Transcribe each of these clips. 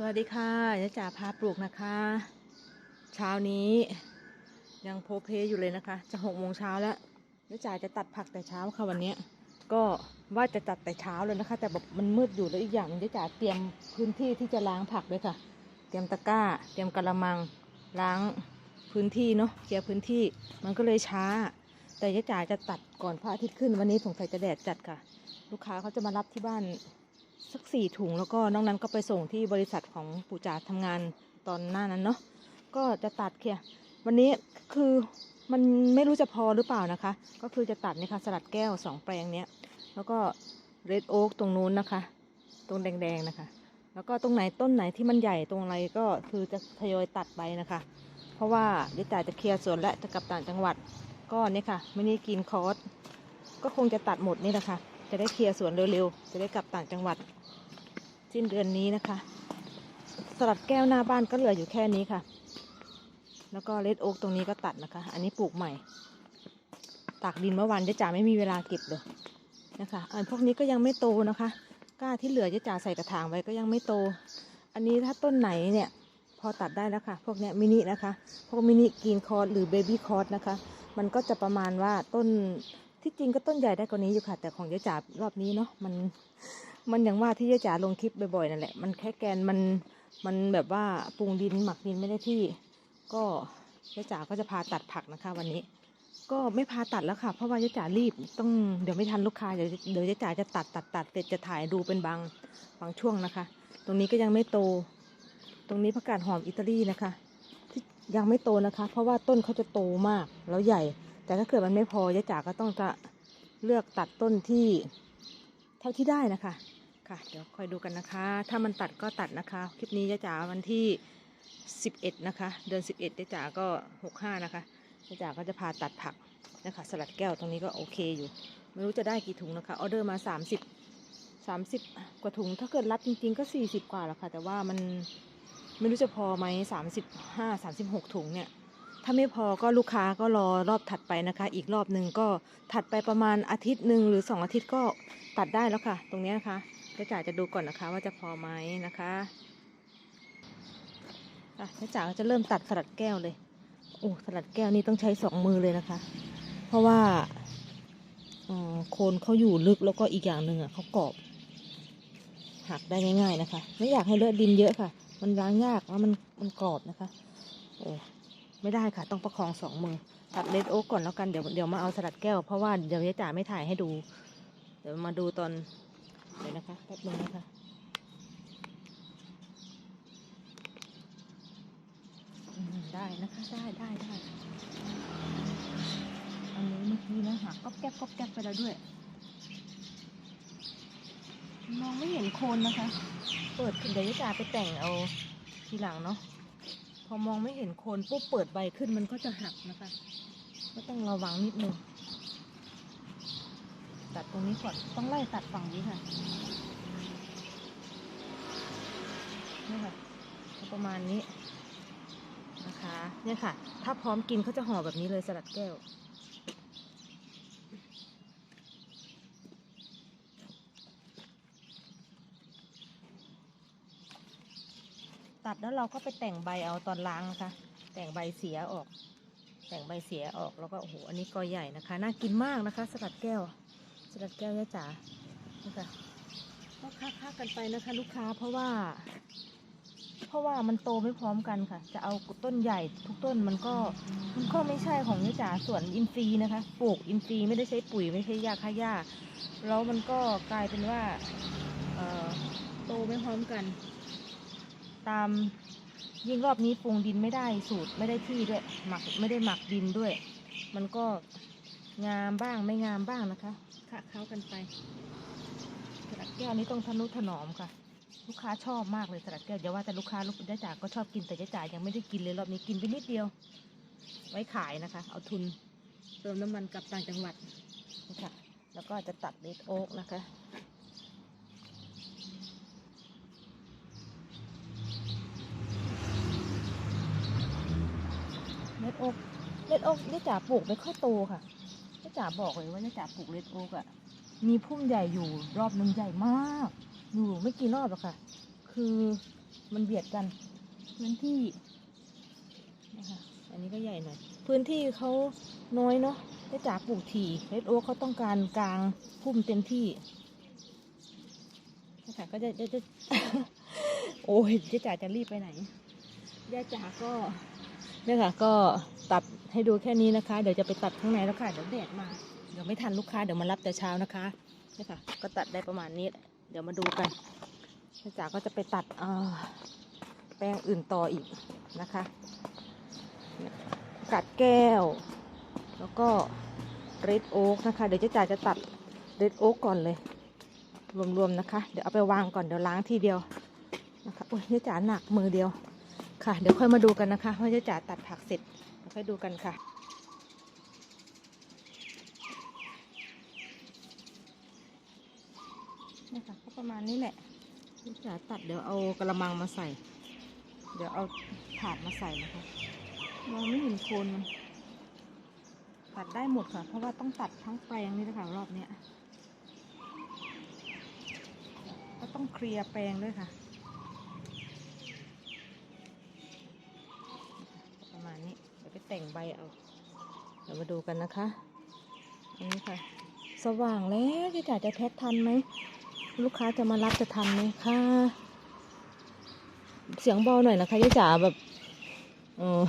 สวัสดีค่ะยะจ๋าพาปลูกนะคะ เช้านี้ยังโพเพอยู่เลยนะคะ จะหกโมงเช้าแล้วยะจ๋าจะตัดผักแต่เช้าค่ะวันนี้ ก็ว่าจะตัดแต่เช้าเลยนะคะ แต่แบบมันมืดอยู่แล้วอีกอย่างนึงยะจ๋าเตรียมพื้นที่ที่จะล้างผักด้วยค่ะ เตรียมตะกร้า เตรียมกระมังล้างพื้นที่เนาะเคลียร์พื้นที่มันก็เลยช้า แต่ยะจ๋าจะตัดก่อนพระอาทิตย์ขึ้นวันนี้สงสัยจะแดดจัดค่ะ ลูกค้าเขาจะมารับที่บ้าน สักสี่ถุงแล้วก็นอกนั้นก็ไปส่งที่บริษัทของปู่จ๋าทำงานตอนหน้านั้นเนาะก็จะตัดเคียวันนี้คือมันไม่รู้จะพอหรือเปล่านะคะ ก็คือจะตัดนี่ค่ะสลัดแก้วสองแปลงเนี้ยแล้วก็เรดโอ๊กตรงนู้นนะคะ ตรงแดงๆนะคะ แล้วก็ตรงไหนต้นไหนที่มันใหญ่ตรงอะไรก็คือจะทยอยตัดไปนะคะ เพราะว่าเดี๋ยวจ่าจะเคลียร์สวนและจะกลับต่างจังหวัดก็เนี่ยค่ะไม่ได้กินคอร์สก็คงจะตัดหมดนี่แหละค่ะ จะได้เคลียร์สวนเร็วๆ จะได้กลับต่างจังหวัดสิ้นเดือนนี้นะคะ สลัดแก้วหน้าบ้านก็เหลืออยู่แค่นี้ค่ะ แล้วก็เลดโอ๊กตรงนี้ก็ตัดนะคะ อันนี้ปลูกใหม่ตากดินเมื่อวานเจ๊จ๋าไม่มีเวลาเก็บเลยนะคะอันพวกนี้ก็ยังไม่โตนะคะกล้าที่เหลือเจ๊จ๋าใส่กระถางไว้ก็ยังไม่โต อันนี้ถ้าต้นไหนเนี่ยพอตัดได้แล้วค่ะ พวกเนี้ยมินินะคะ พวกมินิกรีนคอร์ดหรือเบบี้คอร์ดนะคะ มันก็จะประมาณว่าต้น ที่จริงก็ต้นใหญ่ได้กว่านี้อยู่ค่ะ แต่ของเจ๊จ๋ารอบนี้เนาะมันมันอย่างว่าที่เจ๊จ๋าลงคลิปบ่อยๆนั่นแหละมันแค่แกนมันมันแบบว่าปรุงดินหมักดินไม่ได้ที่ ก็เจ๊จ๋าก็จะพาตัดผักนะคะ วันนี้ ก็ไม่พาตัดแล้วค่ะ เพราะว่าเจ๊จ๋ารีบต้องเดี๋ยวไม่ทันลูกค้าเดี๋ยวเดี๋ยวเจ๊จ๋าจะตัดตัดตัดเสร็จจะถ่ายดูเป็นบางบางช่วงนะคะ ตรงนี้ก็ยังไม่โต ตรงนี้ผักกาดหอมอิตาลีนะคะ ที่ยังไม่โตนะคะ เพราะว่าต้นเขาจะโตมากแล้วใหญ่ แต่ถ้าเกิดมันไม่พอยายจ๋าก็ต้องจะเลือกตัดต้นที่เท่าที่ได้นะคะค่ะ เดี๋ยวคอยดูกันนะคะ ถ้ามันตัดก็ตัดนะคะ คลิปนี้ยายจ๋าวันที่ 11 นะคะ เดือน 11ยายจ๋าก็ 65 นะคะยายจ๋าก็จะพาตัดผักนะคะ สลัดแก้วตรงนี้ก็โอเคอยู่ ไม่รู้จะได้กี่ถุงนะคะ ออเดอร์มา 30 30 กว่าถุง ถ้าเกิดรับจริงๆก็ 40 กว่าแล้วค่ะ แต่ว่ามันไม่รู้จะพอไหม35 36 ถุงเนี่ย ถ้าไม่พอก็ลูกค้าก็รอรอบถัดไปนะคะ อีกรอบหนึ่งก็ถัดไปประมาณอาทิตย์หนึ่งหรือสองอาทิตย์ก็ตัดได้แล้วค่ะ ตรงนี้นะคะเจ๊จ๋าจะดูก่อนนะคะว่าจะพอไหมนะคะอะเจ๊จ๋าจะเริ่มตัดสลัดแก้วเลยโอ้สลัดแก้วนี่ต้องใช้สองมือเลยนะคะ เพราะว่าโคนเขาอยู่ลึกแล้วก็อีกอย่างหนึ่งอะเขากรอบหักได้ง่าย ๆนะคะ ไม่อยากให้เลอะดินเยอะค่ะ มันล้างยากแล้วมันมันกรอบนะคะโอ้ ไม่ได้ค่ะ ต้องประคองสองมือ ตัดเลดโอ๊กก่อนแล้วกันเดี๋ยวเดี๋ยวมาเอาสลัดแก้ว เพราะว่าเดี๋ยวยายจ๋าไม่ถ่ายให้ดู เดี๋ยวมาดูตอนเดี๋ยวนะคะแป๊บนึงนะคะอืมได้นะคะได้ได้ได้อันนี้เมื่อกี้นะหักก๊อบแก๊บก๊อบแก๊บไปแล้วด้วย มองไม่เห็นโคนนะคะ เปิดเดี๋ยวยายจ๋าไปแต่งเอาทีหลังเนาะ พอมองไม่เห็นโคนปุ๊บเปิดใบขึ้นมันก็จะหักนะคะ ก็ต้องระวังนิดนึง ตัดตรงนี้ก่อน ต้องไล่ตัดฝั่งนี้ค่ะ นี่ค่ะ ประมาณนี้นะคะ เนี่ยค่ะ ถ้าพร้อมกินเขาจะห่อแบบนี้เลยสลัดแก้ว ตัดแล้วเราก็ไปแต่งใบเอาตอนล้างนะคะ แต่งใบเสียออก แต่งใบเสียออกแล้วก็โอ้โหอันนี้กอใหญ่นะคะ น่ากินมากนะคะ สลัดแก้ว สลัดแก้วย่จ๋านี่ค่ะก็ค้าๆกันไปนะคะ ลูกค้าเพราะว่า เพราะว่ามันโตไม่พร้อมกันค่ะ จะเอาต้นใหญ่ทุกต้นมันก็มันก็ไม่ใช่ของย่าจ๋าส่วนอินทรีย์นะคะ ปลูกอินทรีย์ไม่ได้ใช้ปุ๋ยไม่ใช้ยาฆ่าหญ้าแล้วมันก็กลายเป็นว่าเอ่อโตไม่พร้อมกัน ตามยิ่งรอบนี้ปรุงดินไม่ได้สูตรไม่ได้ที่ด้วยหมักไม่ได้หมักดินด้วย มันก็งามบ้างไม่งามบ้างนะคะคะเข้ากันไปสลัดแก้วนี้ต้องทนุถนอมค่ะ ลูกค้าชอบมากเลยสลัดแก้วอย่าว่าแต่ลูกค้าลูกเจ๊จ๋าก็ชอบกินแต่เจ๊จ๋ายังไม่ได้กินเลยรอบนี้กินไปนิดเดียว ไว้ขายนะคะ เอาทุนเติมน้ำมันกลับต่างจังหวัดนะคะแล้วก็จะตัดเลดโอ๊กนะคะ เลดโอ๊กเลดโอ๊กนี่จ๋าปลูกไม่ค่อยโตค่ะนี่จ๋าบอกเลยว่านี่จ๋าปลูกเลดโอ๊กอะมีพุ่มใหญ่อยู่รอบนึงใหญ่มาก อยู่ไม่กี่รอบหรอกค่ะ คือมันเบียดกันพื้นที่นะคะอันนี้ก็ใหญ่หน่อย พื้นที่เขาน้อยเนาะได้จาปลูกถี่เรดโอ๊กเขาต้องการกลางพุ่มเต็มที่นะคะก็จะจะจะโอ้ยเจ๊จ๋าจะรีบไปไหนย่าจ๋าก็ เนี่ยค่ะ ก็ตัดให้ดูแค่นี้นะคะ เดี๋ยวจะไปตัดข้างในแล้วค่ะเดี๋ยวแดดมา เดี๋ยวไม่ทันลูกค้าเดี๋ยวมารับแต่เช้านะคะเนี่ยค่ะ ก็ตัดได้ประมาณนี้ เดี๋ยวมาดูกันย่จ๋าก็จะไปตัดแปลงอื่นต่ออีกนะคะกัดแก้ว แล้วก็เรดโอ๊กนะคะ เดี๋ยวเจ๊จ๋าจะตัดเรดโอ๊กก่อนเลย รวมๆนะคะ เดี๋ยวเอาไปวางก่อนเดี๋ยวล้างทีเดียวนะคะโอ้ยเจ๊จ๋าหนักมือเดียว ค่ะ เดี๋ยวค่อยมาดูกันนะคะว่าจ๊จ๋าตัดผักเสร็จค่อยดูกันค่ะนี่ค่ะก็ประมาณนี้แหละจ๊จ๋าตัดเดี๋ยวเอากระมังมาใส่ เดี๋ยวเอาถาดมาใส่นะคะมองไม่เห็นโคนมันตัดได้หมดค่ะ เพราะว่าต้องตัดทั้งแปลงนี่นะคะรอบเนี้ยก็ต้องเคลียร์แปลงด้วยค่ะ แต่งใบเอา เดี๋ยวมาดูกันนะคะอันนี้ค่ะ สว่างแล้วที่จ๋าจะแพ็ทันไหม ลูกค้าจะมารับจะทันไหมคะ เสียงเบาหน่อยนะคะยี่จ๋าแบบออ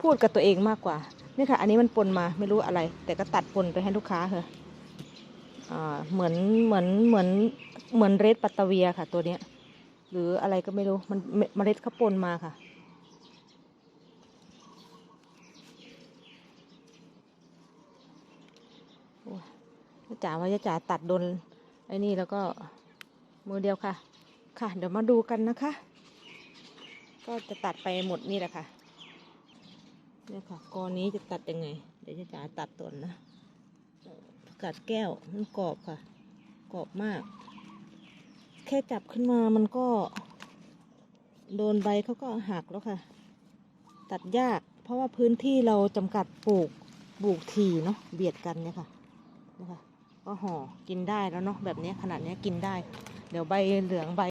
พูดกับตัวเองมากกว่า นี่ค่ะ อันนี้มันปนมาไม่รู้อะไร แต่ก็ตัดปนไปให้ลูกค้าเหรออ่าเหมือนเหมือนเหมือนเหมือนเรดปัตตเวียค่ะตัวเนี้ย หรืออะไรก็ไม่รู้มันเมเมล็ดเขาปนมาค่ะ จ๋าว่าจะจ๋าตัดโดนไอ้นี่แล้วก็มือเดียวค่ะ ค่ะ เดี๋ยวมาดูกันนะคะ ก็จะตัดไปหมดนี่แหละค่ะเนี่ยค่ะกอนี้จะตัดยังไง เดี๋ยวจะจ๋าตัดตัวนะผักกาดแก้วมันกรอบค่ะ กรอบมาก แค่จับขึ้นมามันก็ โดนใบเขาก็หักแล้วค่ะ ตัดยาก เพราะว่าพื้นที่เราจำกัดปลูกปลูกทีเนาะเบียดกันเนี่ยค่ะนะคะ ก็ห่อกินได้แล้วเนาะแบบนี้ขนาดนี้กินได้ เดี๋ยวใบเหลืองใบ